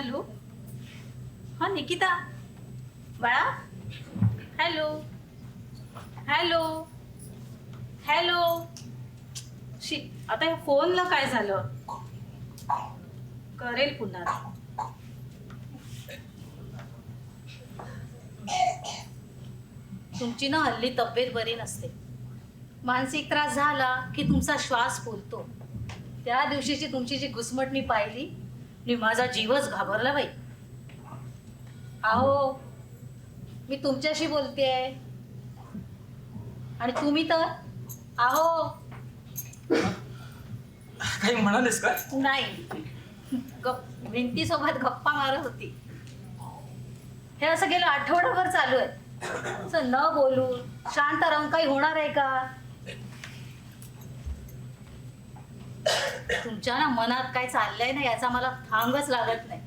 Hello. हा निकिता. बाळा. Hello. Hello. Hello. शी आता या फोनला काय झालं? करेल पुन्हा. तुमची ना हल्ली तब्येत बरी नसते. मानसिक त्रास झाला की तुमचा श्वास फुलतो. त्या दिवशीची तुमची जी घुसमटणी पाहिली मी माझा जीवच घाबरला बाई. अहो मी तुमच्याशी बोलतेय. आणि तुम्ही तर? अहो काही म्हणालेस का? नाही. गप भिंतीसोबत गप्पा मारत होती. हे असं गेलं आठवडाभर चालू आहे. असं न बोलून शांत राहून काही होणार आहे का? तुमच्या ना मनात काय चाललंय ना याचा मला थांगच लागत नाही.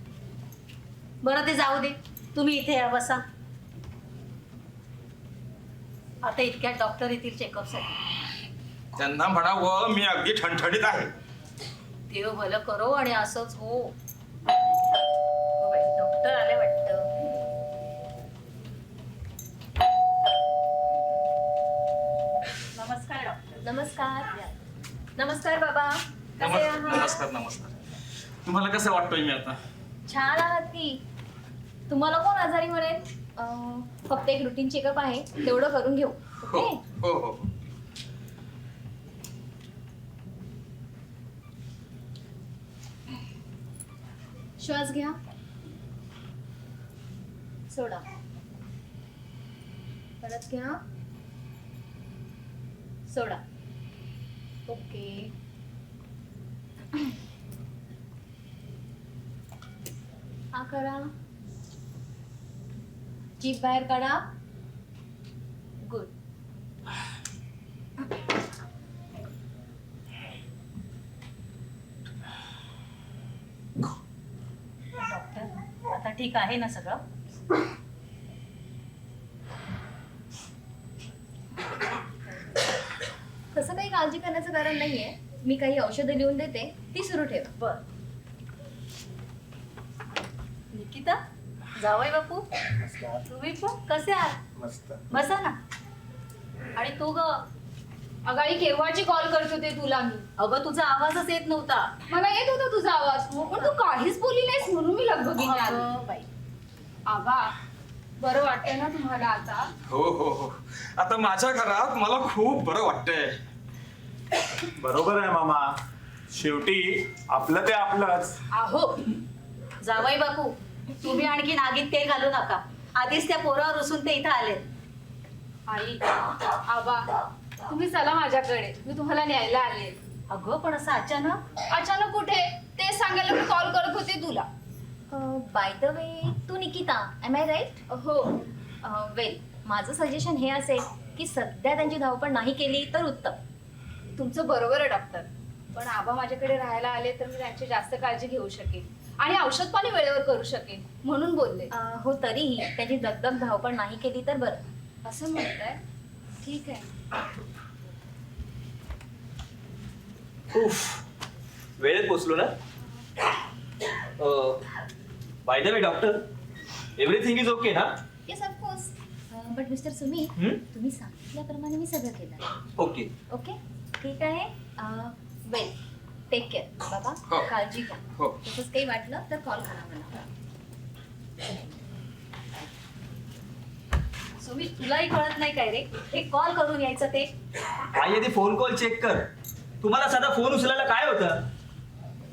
बरं ते जाऊ दे. तुम्ही इथे या बसा. आता इतक्यात डॉक्टर येतील चेकअपसाठी त्यांना म्हणावं मी अगदी ठणठणीत आहे. देव भलं करो आणि असंच हो. हो बाई, डॉक्टर आले वाटतं. नमस्कार डॉक्टर नमस्कार. नमस्कार बाबा. कसे नमस्- आहात? नमस्कार नमस्कार. तुम्हाला कसं वाटतोय मी आता? छान आहात की. तुम्हाला कोण आजारी म्हणेल? अं, फक्त एक रुटीन चेकअप आहे. तेवढं करून घेऊ. हो ओके? हो हो. श्वास घ्या. सोडा. परत घ्या. सोडा. ओके. हा करा. जीभ बाहेर काढा. गुड डॉक्टर आता ठीक आहे ना सगळं तसं काही काळजी करण्याचं कारण नाहीये. मी काही औषधं लिहून देते. ती सुरू ठेवा. बर. निकिता जावय बापू तुम्ही पण कसे आहात? मस्त. बसा ना. आणि तू ग अगाई केव्हाची कॉल करत होते तुला मी? अगं तुझा आवाजच येत नव्हता. मला येत होता तुझा आवाज. पण तू काहीच बोलली नाहीस म्हणून मी लगबगीने आले. अगं बाई. आबा बरं वाटतंय ना तुम्हाला आता? हो हो हो. आता माझ्या घरात मला खूप बरं वाटतंय. बरोबर आहे मामा. शेवटी आपलं ते आपलंच. आहो जावई बापू तुम्ही आणखी नागीत तेल घालू नका. आधीच त्या पोरावर रुसून ते इथं आले आई आबा तुम्ही चला माझ्याकडे. मी तुम्हाला न्यायला आले. अगं पण असं अचानक? अचानक कुठे? ते सांगायला मी कॉल करत होते तुला. बाय द वे तू निकिता एम आय राईट हो. वेल माझं सजेशन हे असेल की सध्या त्यांची धावपळ नाही केली तर उत्तम. तुमचं बरोबर आहे डॉक्टर पण आबा माझ्याकडे राहायला आले तर मी त्यांची जास्त काळजी घेऊ शकेन आणि औषध पाणी वेळेवर करू शकेन म्हणून बोलले. अं, हो तरीही त्यांची दगदग धावपळ नाही केली तर बरं. असं म्हणताय? ठीक आहे. उफ वेळेत पोचलो ना? By the way doctor everything is okay ना? Yes of course but mister Sumit? तुम्ही सांगितल्याप्रमाणे मी सगळं केलं. ओके ओके ठीक आहे. वेल टेक केअर बाबा. हो. काळजी घ्या. हो. तसंच काही वाटलं तर कॉल करा मला. सुमित तुलाही कळत नाही काय रे. हे कॉल करून यायचं ते. आई आधी फोन कॉल चेक कर. तुम्हाला साधा फोन उचलायला काय होतं?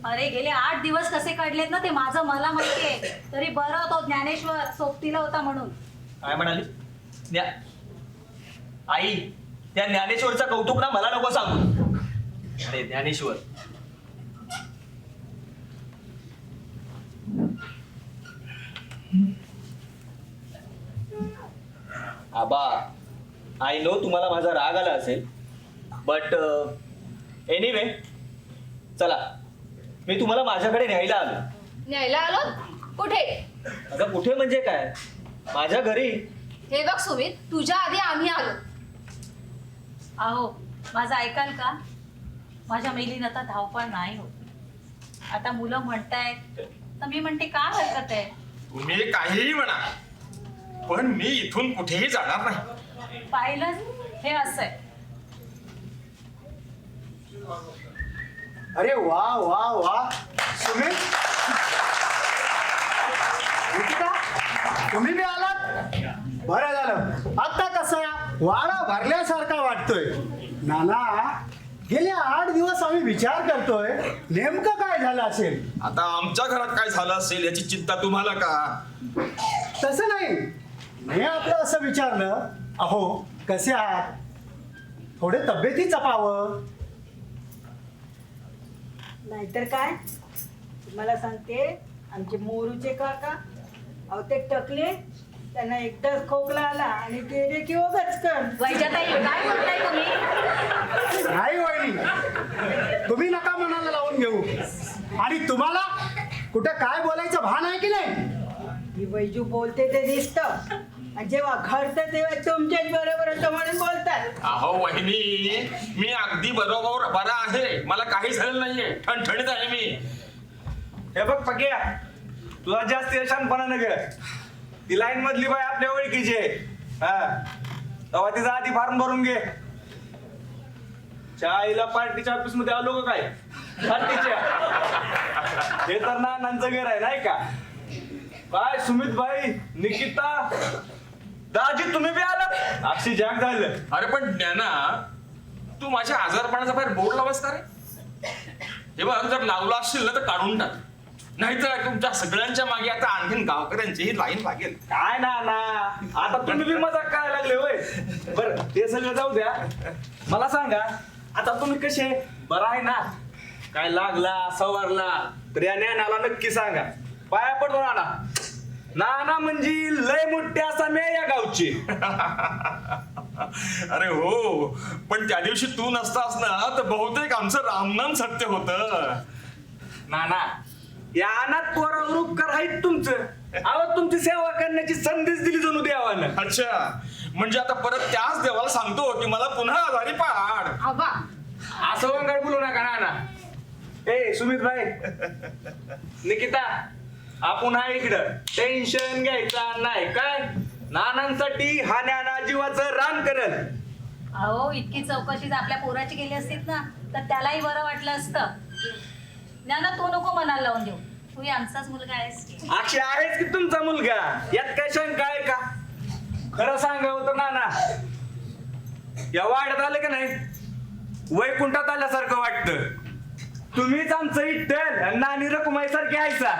अरे गेले आठ दिवस कसे काढलेत ना ते माझं मला माहितीये तरी बरं तो ज्ञानेश्वर सोबतीला होता म्हणून. काय म्हणाली? आई त्या ज्ञानेश्वरचा कौतुक ना मला नको सांगू. अरे ज्ञानेश्वर. आबा आय नो तुम्हाला माझा राग आला असेल बट एनिवे चला. मी तुम्हाला माझ्याकडे न्यायला आलो. न्यायला आलो? कुठे? अगं कुठे म्हणजे काय? माझ्या घरी. हे बघ सुमित तुझ्या आधी आम्ही आलो. अहो माझं ऐकाल का? माझ्या मैलीन आता धावपळ नाही होत. आता मुलं म्हणतायत तर मी म्हणते काय हरकत आहे? तुम्ही काहीही म्हणा पण मी इथून कुठेही जाणार नाही. पाहिलं हे असं आहे. अरे वा वा वा. सुमित तुम्ही बी आलात? बरं झालं. कसं वाडा भरल्यासारखा वाटतोय. नाना गेले आठ दिवस आम्ही विचार करतोय नेमकं काय झालं असेल? आता आमच्या घरात काय झालं असेल याची चिंता तुम्हाला का? तसं नाही. मी आपलं असं विचारलं अहो कसे आहात? थोडे तब्येती जपावं नाहीतर काय? तुम्हाला सांगते आमचे मोरूचे काका अहो ते टकले त्यांना एकदाच खोकला आला आणि गेले की ओगच कर वैजाताई काय बोलताय तुम्ही? नाही वहिनी. तुम्ही नका मनाला लावून घेऊ. आणि तुम्हाला कुठं काय बोलायचं भान आहे की नाही? ही वैजू बोलते ते दिसतं आणि जेव्हा घडतं तेव्हा तुमच्याच बरोबर होतं म्हणून बोलतात. अहो वहिनी मी अगदी बरोबर बरा आहे. मला काही झालं नाहीये. ठणठणीत आहे मी. हे बघ पक्या तुला जास्त शानपणा न ग ती लाईन मधली बाय आपल्या ओळखीची आहे. हा. तेव्हा तिचा आधी फॉर्म भरून घे. आईला पार्टीच्या ऑफिसमध्ये आलो का काय? पार्टीच्या. हे तर नानांचं घर आहे नाही का? काय सुमित भाई निकिता दाजी तुम्ही बी आलात? अक्षी जॅक झालं. अरे पण ज्ञाना तू माझ्या आजारपणाचा बाहेर बोर्ड लावास का रे. हे बघ जर लावला असशील ना तर काढून टाक. नाहीतर तुमच्या सगळ्यांच्या मागे आता आणखीन गावकऱ्यांची ही लाईन लागेल. काय ना ना. आता तुम्ही बी मजाक करायला लागले होय. बर ते सगळं जाऊ द्या. मला सांगा आता तुम्ही कसे? बरं आहे ना. काय लागला सवारला तर या ज्ञानाला नक्की सांगा. पाया पडतो नाना नाना म्हणजे लय मोठे असा मे या गावची. अरे हो पण त्या दिवशी तू नसतास ना तर बहुतेक आमचं रामनाम सत्य होतं. नाना या अनाथ पोरावर उपकार आहेत तुमचं. अहो तुमची सेवा करण्याची संधीच दिली जणू देवानं. अच्छा. म्हणजे आता परत त्याच देवाला सांगतो की मला पुन्हा आजारी पाड. आबा असं वंगाळ बोलू नका नाना. ए सुमित भाई निकिता आपण आहे इकडं. टेन्शन घ्यायचा नाही. काय? नानांसाठी हा ज्ञाना जीवाचं रान करल. अहो इतकी चौकशी जर आपल्या पोराची केली असतीत ना तर त्यालाही बरं वाटलं असतं. ज्ञाना तो नको मनाला लावून देऊ. तू आमचाच मुलगा आहेस की? अक्षय आहेच की तुमचा मुलगा? यात काय शंका आहे का? खरं सांगा होतं नाना या वाड्यात आलं का नाही? वैकुंठात आल्यासारखं वाटतं. तुम्हीच आमचं इट्टल आणि नानी रकुमाईसारखी आयसा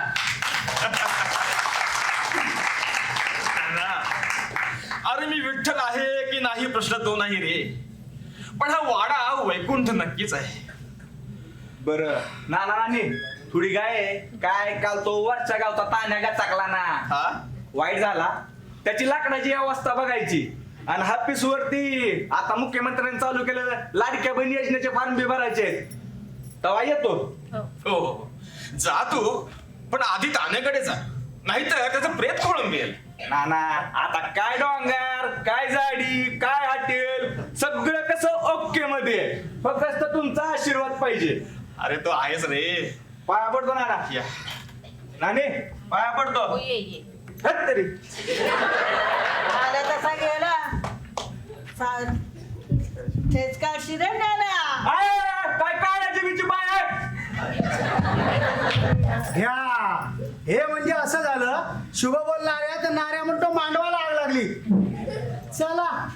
अरे मी विठ्ठल आहे की नाही प्रश्न तो नाही रे. पण हा वाडा वैकुंठ नक्कीच आहे. बर. नाना नानी थोडी गाय आहे. काय काल तो वरच्या गावचा तान्या गाचाकला ना. हा? वाईट झाला. त्याची लाकडाची अवस्था बघायची. आणि हापीस वरती आता मुख्यमंत्र्यांनी चालू केलं लाडक्या बहिणी योजनेचे फॉर्म बी भरायचे आहेत. तेव्हा येतो. हो. हो जा तू पण आधी तान्याकडे जा. नाहीतर त्याचं प्रेत खोळून मिळेल नाना आता काय डोंगर काय जाडी काय हॉटेल सगळं कसं ओके मध्ये आहे. फक्त तुमचा आशीर्वाद पाहिजे. अरे तो आहेस रे. पाया पडतो नाना. या. नाने पाया पडतो हो ये ये. हट तरी. आला तसा गेला. सा- तेच का शिरण गेला आय, काय काय जीबीची पाय आहे? घ्या. हे म्हणजे असं झालं शुभ बोलणाऱ्या तर नाऱ्या म्हणतो मांडवाला आग लागली. चला.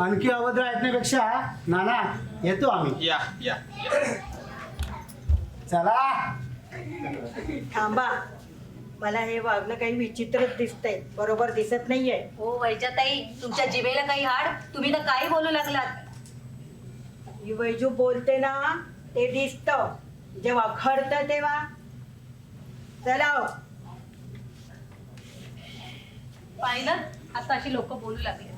आणखी अभद्र ऐकण्यापेक्षा नाना येतो आम्ही. या या. चला. थांबा. मला हे वागणं काही विचित्रच दिसतंय. बरोबर दिसत नाहीये. हो वैजाताई तुमच्या जिभेला काही हाड? तुम्ही तर काही बोलू लागलात. ही वैजू बोलते ना ते दिसतं. जेव्हा घडतं तेव्हा. चला हो. पाहिलं? आता अशी लोक बोलू लागले.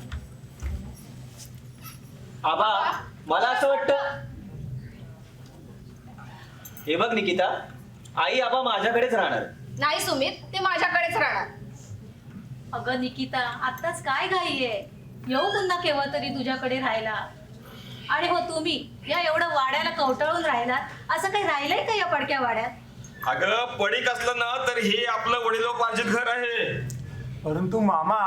आबा मला असं वाटतं हे बघ निकिता आई आबा माझ्याकडेच राहणार. नाही सुमित ते माझ्याकडेच राहणार. अगं निकिता आत्ताच काय घाई आहे? येऊ पुन्हा केव्हा तरी तुझ्याकडे राहायला. आणि हो तुम्ही या एवढं वाड्याला कवटाळून राहिलात. असं काही राहिलंय का या पडक्या वाड्यात? अगं पडीक असलं ना तर हे आपलं वडिलोपार्जित घर आहे. परंतु मामा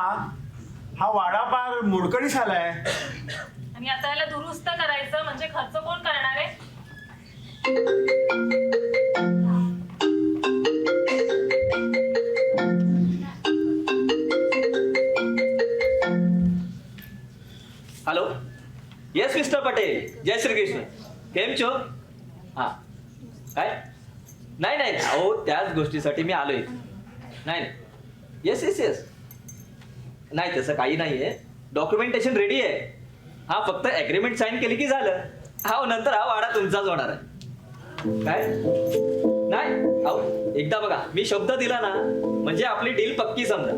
हा वाडा पार मोडकळीस आलाय. आणि आता याला दुरुस्त करायचं म्हणजे खर्च कोण करणार आहे? હલો યસ મિસ્ટર પટેલ જય શ્રી કૃષ્ણ કેમ છો हा काय नाही नाही अहो त्याच गोष्टीसाठी मी आलोय नाही येस येस येस नाही तसं काही नाही आहे डॉक्युमेंटेशन रेडी आहे हा फक्त ॲग्रीमेंट साईन केली की झालं हा नंतर हा वाडा तुमचाच होणार आहे काय? नाही. अहो एकदा बघा. मी शब्द दिला ना म्हणजे आपली डील पक्की समजा.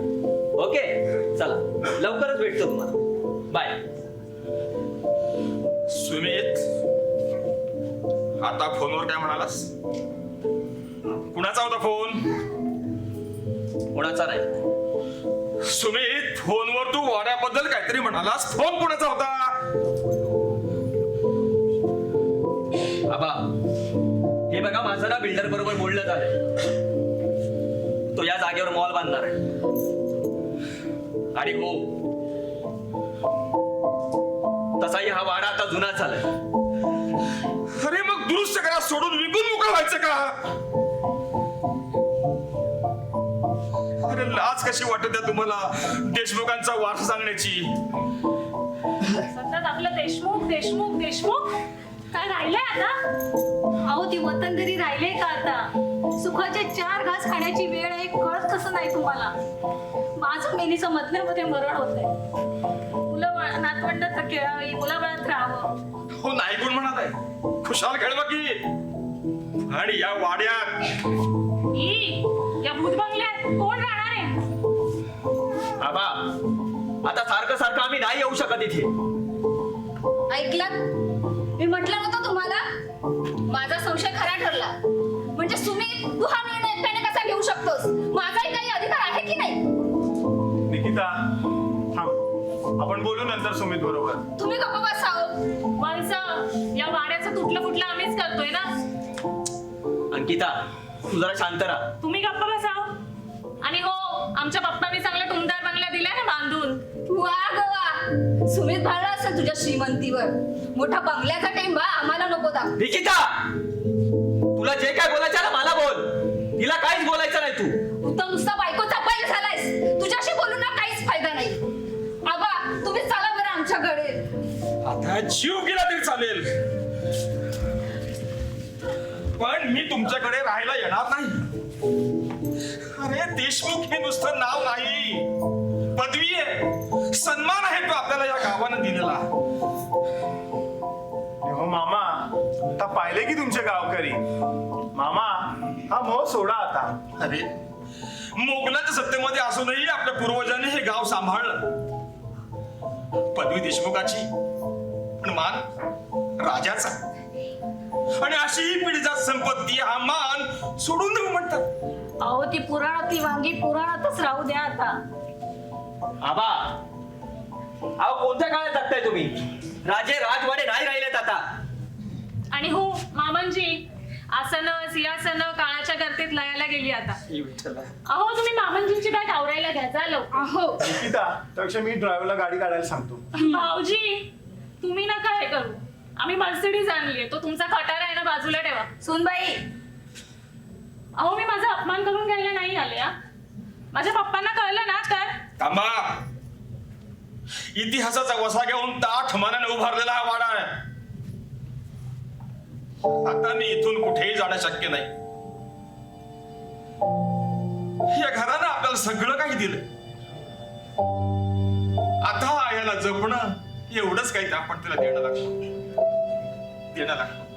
ओके? चला. लवकरच भेटतो तुम्हाला. बाय सुमित आता फोनवर काय म्हणालास? कुणाचा होता फोन? कोणाचा नाही. सुमित फोनवर तू वाड्याबद्दल काहीतरी म्हणालास? फोन कुणाचा होता? बाबा हे बघा माझं ना बिल्डर बरोबर बोलणं झालंय. तो या जागेवर मॉल बांधणार आहे. आणि हो तसाही हा वाडा आता जुना झालाय. अरे मग दुरुस्त करा सोडून विकून मोकळं व्हायचं का? अरे लाज कशी वाटत आहे तुम्हाला देशमुखांचा वारसा सांगण्याची? सतत आपलं देशमुख देशमुख देशमुख. काय राहिलंय आता? अहो ती वतनगरी राहिलेय का आता? सुखाचे चार घास खाण्याची वेळ आहे कळत कसं नाही तुम्हाला? माझं मेलीचं मधल्यामध्ये मरण होतंय. मुलं नातवंड तर खेळावी मुलाबाळात राहावं. हो नाही कोण म्हणत आहे. खुशाल खेळवा की. आणि या वाड्यात. ई या भूत बंगल्यात कोण राहणार आहे? बाबा आता सारखं सारखं आम्ही नाही येऊ शकत इथे. ऐकलं? मी म्हटलं नव्हतं तुम्हाला? माझा संशय खरा ठरला. म्हणजे सुमित तू हा निर्णय एकट्याने कसा घेऊ शकतोस? माझाही काही अधिकार आहे की नाही? निकिता थांब. आपण बोलू नंतर सुमित बरोबर. तुम्ही गप्प बसाव वंश या वाड्याचं तुटलं फुटलं आम्हीच करतोय ना? अंकिता तू जरा शांत राहा. तुम्ही गप्प बसाव आणि हो आमच्या पप्पांनी वा ग वा. सुमित भाळला असेल तुझ्या श्रीमंतीवर. मोठा बंगल्याचा टेंबा आम्हाला नको दाखव. निकिता! तुला जे काय बोलायचं ना मला बोल. तिला काहीच बोलायचं नाही तू. तर नुसता बायकोचा बैल झालायस. तुझ्याशी बोलून ना काहीच फायदा नाही. आबा तुम्ही चला बरं आमच्याकडे आता जीव गेला तरी चालेल. पण मी तुमच्याकडे राहायला येणार नाही. अरे देशमुख हे नुसतं नाव नाही. पदवी आहे. सन्मान आहे तो आपल्याला या गावानं दिलेला. हो मामा आता पाहिले की तुमचे गावकरी? मामा हा मोह सोडा आता. अरे मोगलाच्या सत्तेमध्ये असूनही आपल्या पूर्वजांनी हे गाव सांभाळलं. पदवी देशमुखाची पण मान राजाचा. आणि अशी ही पिढीचा संपत्ती हा मान सोडून देऊ म्हणतात. अहो ती पुराणातली वांगी पुराणातच राहू द्या आता. आबा अहो कोणत्या काळात जगताय तुम्ही? राजे राजवाडे नाही राहिलेत आता. आणि हो मामनजी आसनं सिंहासनं काळाच्या गर्तेत लयाला गेली आता. अहो तुम्ही मामनजींची बॅग आवरायला घ्या जा लवकर. अहो. निकिता त्यापेक्षा मी ड्रायव्हरला गाडी काढायला सांगतो. भाऊजी तुम्ही नका हे करू. आम्ही मर्सिडीज आणलीये तो तुमचा खटारा आहे ना बाजूला ठेवा. सुनबाई. अहो मी माझा अपमान करून घ्यायला नाही आले हा. माझ्या पप्पांना कळलं ना तर? थांबा. इतिहासाचा वसा घेऊन ताठ मनाने उभारलेला हा वाडा आहे. आता मी इथून कुठेही जाणं शक्य नाही. या घरानं आपल्याला सगळं काही दिलं आता याला जपणं एवढंच काही आपण तिला देणं लागतो. देणं लागतो.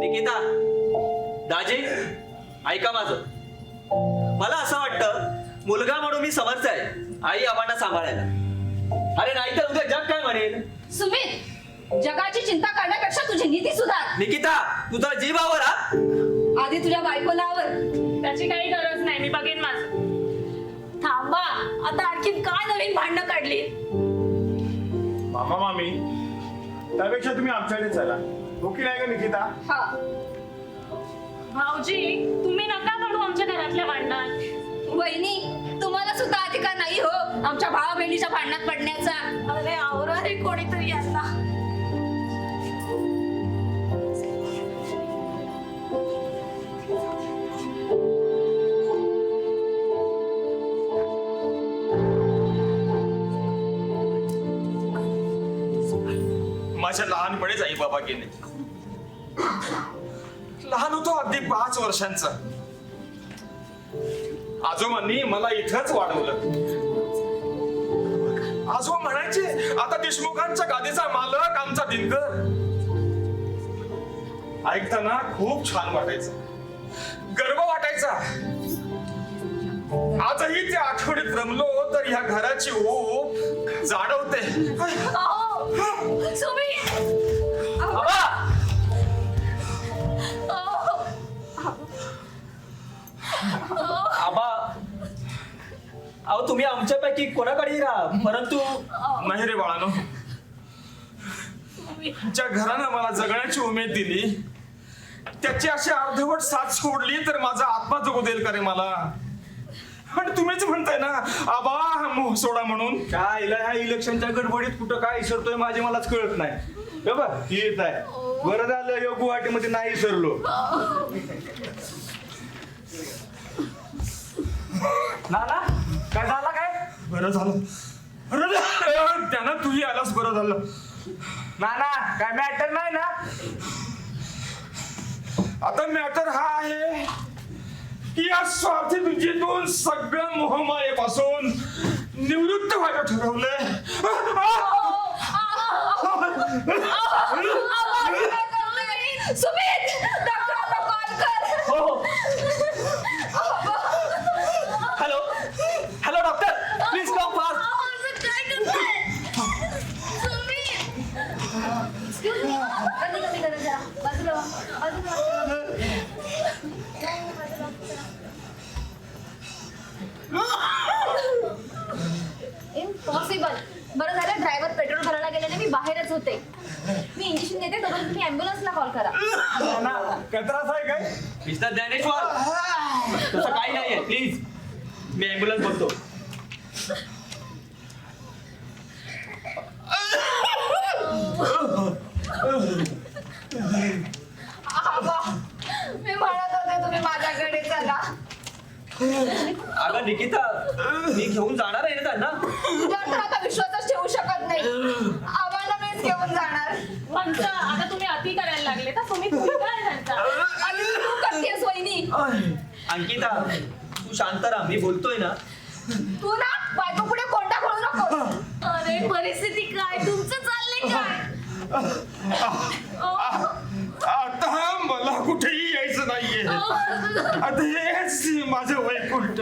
निकिता दाजी ऐका माझं. मला असं वाटतं मुलगा म्हणून मी समर्थ आहे. आई आबांना सांभाळायला. अरे नाहीतर उद्या जग काय म्हणेल? सुमित जगाची चिंता करण्यापेक्षा तुझी नीती सुधार. निकिता तू जरा जीवावर हा? आधी तुझ्या बायकोला आवर. त्याची काही गरज नाही मी बघेन माझं. थांबा आता आणखीन काय नवीन भांडणं काढली? मामा मामी त्यापेक्षा तुम्ही आमच्याकडे चला. हो की नाही का निकिता? हा. भाऊजी तुम्ही नका पडू आमच्या घरातल्या भांडणात. वहिनी तुम्हाला सुद्धा अधिकार नाही हो. आमच्या भावा बहिणीच्या भांडणात पडण्याचा. अरे आवरा रे कोणीतरी यांना. माझ्या लहानपणीच आई बाबा गेले. लहान होतो अगदी पाच वर्षांचा. आजोबांनी मला इथंच वाढवलं. आजोबा म्हणायचे आता देशमुखांच्या गादीचा मालक आमचा दिनकर. ऐकताना खूप छान वाटायचं. गर्व वाटायचा. आजही त्या आठवणीत रमलो तर ह्या घराची ऊब जाणवते आबा अहो तुम्ही आमच्यापैकी कोणाकडेही राहा? परंतु नाही रे बाळानो. ज्या घरानं मला जगण्याची उमेद दिली त्याची अशी अर्धवट साथ सोडली तर माझा आत्मा जगू देईल का रे मला? आणि तुम्हीच म्हणताय ना आबा हा मोह सोडा म्हणून. काय इला ह्या इलेक्शनच्या गडबडीत कुठं काय इसरतोय माझे मलाच कळत नाही. हे बघ ही येत आहे. बरं झालं यो गुवाहाटीमध्ये नाही इसरलो. ना ना काय झालं काय बरं झालं बरं झालं. त्यानं तूही आलास बरं झालं ना ना काय मॅटर नाही ना आता मॅटर हा आहे की या स्वार्थी दुनियेतून सगळं मोहमायेपासून निवृत्त व्हायला ठरवलंय त्रास आहे काय? मिस्टर ज्ञानेश्वर. तसं काही नाहीये प्लीज मी ॲम्ब्युलन्स बोलतो आबा, मी म्हणत होते तुम्ही माझ्याकडे चला अगं निकिता मी घेऊन जाणार आहे ना त्यांना तुझ्यावर तर आता विश्वासच ठेवू शकत नाही आम्हाला मीच घेऊन जाणार पंच आता तुम्ही अति करायला लागले तर तुम्ही मुलगा आहे त्यांचा आणि तू करतेस वहिनी अंकिता तू शांत राहा मी बोलतोय ना. तू ना बायको पुढे कोंडा खोळू नको. अरे परिस्थिती काय? तुमचं चाललंय काय? आता मला कुठेही यायचं नाहीये. आता हेच माझं वैकुंठ.